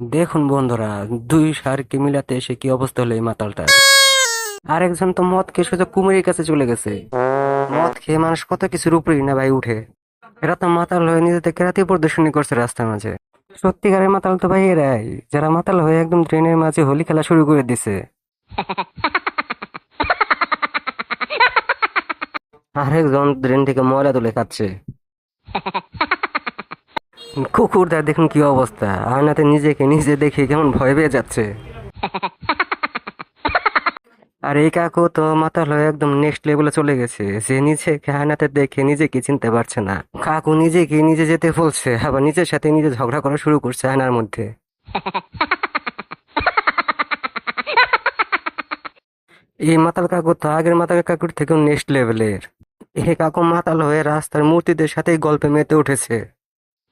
দেখুন বন্ধুরা, দুই সারকে মিলাতে এসে কি অবস্থা হলো এই মাতালটার আরেকজন তো মদ খেয়ে সোজা কুমিরের কাছে চলে গেছে। মদ খেয়ে মানুষ কত কিছুর উপরেই না ভাই উঠে। এরা তো মাতাল হয়ে নিজেদের কেরাতি প্রদর্শনী করছে রাস্তার মাঝে। সত্যিকারের মাতাল তো ভাই এরাই, যারা মাতাল হয়ে একদম ট্রেনের মাঝে হোলি খেলা শুরু করে দিছে। আরেকজন ট্রেন থেকে ময়লা তুলে খাচ্ছে। কুকুরদার দেখুন কি অবস্থা। আয়নাতে নিজেকে নিজে দেখে কেমন ভয় পেয়ে যাচ্ছে। আর এই কাকু তো মাতাল হয়ে একদম নেক্সট লেভেলে চলে গেছে। যে নিজেকে আয়নাতে দেখে নিজেকে চিনতে পারছে না। কাকু নিজেকে নিজে যেতে বলছে, আবার নিজের সাথে নিজে ঝগড়া করা শুরু করছে আয়নার মধ্যে। এই মাতাল কাকু তো আগের মাতাল কাকুর থেকেও নেক্সট লেভেলের এই কাকু মাতাল হয়ে রাস্তার মূর্তিদের সাথেই গল্পে মেতে উঠেছে।